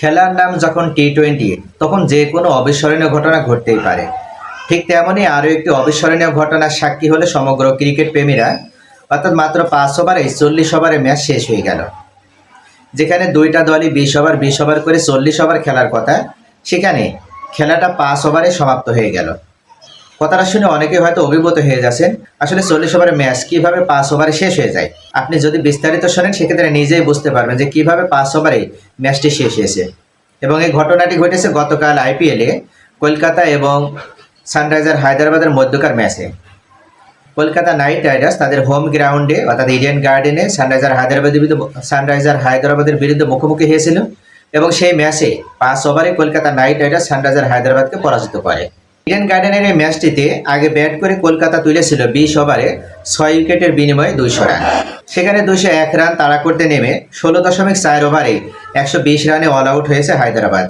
খেলার নাম যখন টি টোয়েন্টি তখন যে কোনো অবিস্মরণীয় ঘটনা ঘটতেই পারে। ঠিক তেমনই আরও একটি অবিস্মরণীয় ঘটনার সাক্ষী হলে সমগ্র ক্রিকেট প্রেমীরা। অর্থাৎ মাত্র পাঁচ ওভারে চল্লিশ ওভারে ম্যাচ শেষ হয়ে গেল। যেখানে দুইটা দলই বিশ ওভার বিশ ওভার করে চল্লিশ ওভার খেলার কথা, সেখানে খেলাটা পাঁচ ওভারে সমাপ্ত হয়ে গেল। কথাটা শুনে অনেকে হয়তো অভিভূত হয়ে যাচ্ছেন, আসলে চল্লিশ ওভারের ম্যাচ কীভাবে পাঁচ ওভারে শেষ হয়ে যায়? আপনি যদি বিস্তারিত শোনেন, সেক্ষেত্রে নিজেই বুঝতে পারবেন যে কীভাবে পাঁচ ওভারে ম্যাচটি শেষ হয়েছে। এবং এই ঘটনাটি ঘটেছে গতকাল আইপিএলে, কলকাতা এবং সানরাইজার হায়দ্রাবাদের মধ্যকার ম্যাচে। কলকাতা নাইট রাইডার্স তাদের হোম গ্রাউন্ডে অর্থাৎ ইডেন গার্ডেনে সানরাইজার হায়দ্রাবাদের বিরুদ্ধে সানরাইজার হায়দ্রাবাদের বিরুদ্ধে মুখোমুখি হয়েছিল এবং সেই ম্যাচে পাঁচ ওভারে কলকাতা নাইট রাইডার্স সানরাইজার হায়দ্রাবাদকে পরাজিত করে। ইডেন গার্ডেনের এই ম্যাচটিতে আগে ব্যাট করে কলকাতা তুলেছিল বিশ ওভারে ছয় উইকেটের বিনিময়ে দুইশো রান। সেখানে দুইশো এক রান তাড়া করতে নেমে ষোলো দশমিক চার ওভারে একশো বিশ রানে অল আউট হয়েছে হায়দ্রাবাদ।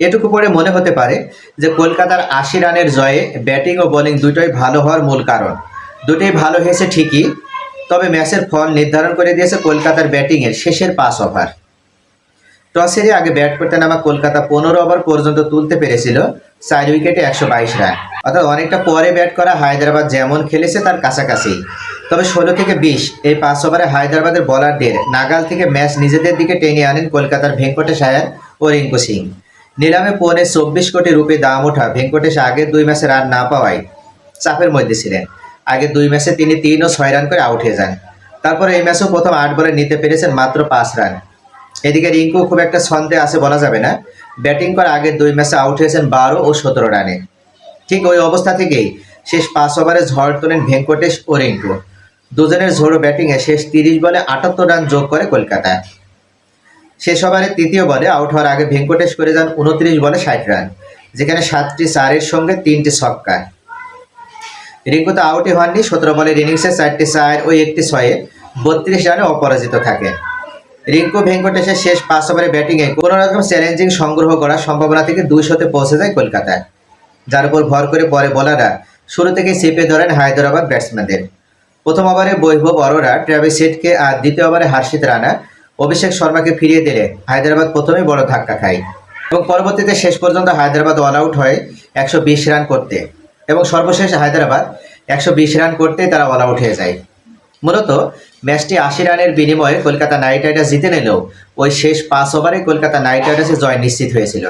এটুকু পরে মনে হতে পারে যে কলকাতার আশি রানের জয়ে ব্যাটিং ও বোলিং দুটোই ভালো হওয়ার মূল কারণ। দুটোই ভালো হয়েছে ঠিকই, তবে ম্যাচের ফল নির্ধারণ করে দিয়েছে কলকাতার ব্যাটিংয়ের শেষের পাঁচ ওভার। টস আগে ব্যাট করতে নামা কলকাতা পনেরো ওভার পর্যন্ত তুলতে পেরেছিল চার উইকেটে একশো বাইশ রান। অর্থাৎ অনেকটা পরে ব্যাট করা হায়দ্রাবাদ যেমন খেলেছে তার কাছাকাছি। তবে ষোলো থেকে বিশ এই পাঁচ ওভারে হায়দ্রাবাদের বলারদের নাগাল থেকে ম্যাচ নিজেদের দিকে টেনে আনেন কলকাতার ভেঙ্কটেশ আয়ার ও রিঙ্কু সিং। নিলামে পৌনে চব্বিশ কোটি রুপি দাম ওঠা ভেঙ্কটেশ আগের দুই ম্যাচে রান না পাওয়ায় চাপের মধ্যে ছিলেন। আগের দুই ম্যাচে তিনি তিন ও ছয় রান করে আউট হয়ে যান। তারপর এই ম্যাচেও প্রথম আট বলে নিতে পেরেছেন মাত্র পাঁচ রান এদিকে রিঙ্কু খুব একটা ছন্দে আছে বলা যাবে না। ব্যাটিং করার আগের দুই ম্যাচে আউট হয়েছেন বারো ও সতেরো রানে। ঠিক ওই অবস্থা থেকেই শেষ পাঁচ ওভারে ঝড় তোলেন ভেঙ্কটেশ ও রিঙ্কু। দুজনের ঝোড়ো ব্যাটিংয়ে শেষ তিরিশ বলে আটাত্তর রান যোগ করে কলকাতা শেষ ওভারে তৃতীয় বলে আউট হওয়ার আগে ভেঙ্কটেশ করে যান উনত্রিশ বলে ষাট রান, যেখানে সাতটি চারের সঙ্গে তিনটি ছক্কা রিঙ্কু তো আউটই হননি, সতেরো বলের ইনিংসে চারটি চার ও একটি ছয়ে বত্রিশ রানে অপরাজিত থাকে। রিঙ্কু ভেঙ্কটেশের শেষ পাঁচ ওভারে ব্যাটিংয়ে কোনো রকম চ্যালেঞ্জিং সংগ্রহ করার সম্ভাবনা থেকে দুইশোতে পৌঁছে যায় কলকাতায়। যার উপর ভর করে পরে বোলাররা শুরু থেকে চেপে ধরেন হায়দ্রাবাদ ব্যাটসম্যানদের। প্রথম ওভারে বৈভব অরোরা, ট্রাভিস সেটকে আর দ্বিতীয় ওভারে হার্ষিত রানা, অভিষেক শর্মাকে ফিরিয়ে দিলে হায়দ্রাবাদ প্রথমেই বড় ধাক্কা খায় এবং পরবর্তীতে শেষ পর্যন্ত হায়দ্রাবাদ অল আউট হয় একশো বিশ রান করতে। এবং সর্বশেষ হায়দ্রাবাদ একশো রান করতে তারা অল আউট হয়ে যায়। মূলত ম্যাচটি আশি রানের বিনিময়ে কলকাতা নাইট রাইডার্স জিতে নিলেও ওই শেষ পাঁচ ওভারে কলকাতা নাইট রাইডার্সের জয় নিশ্চিত হয়েছিল।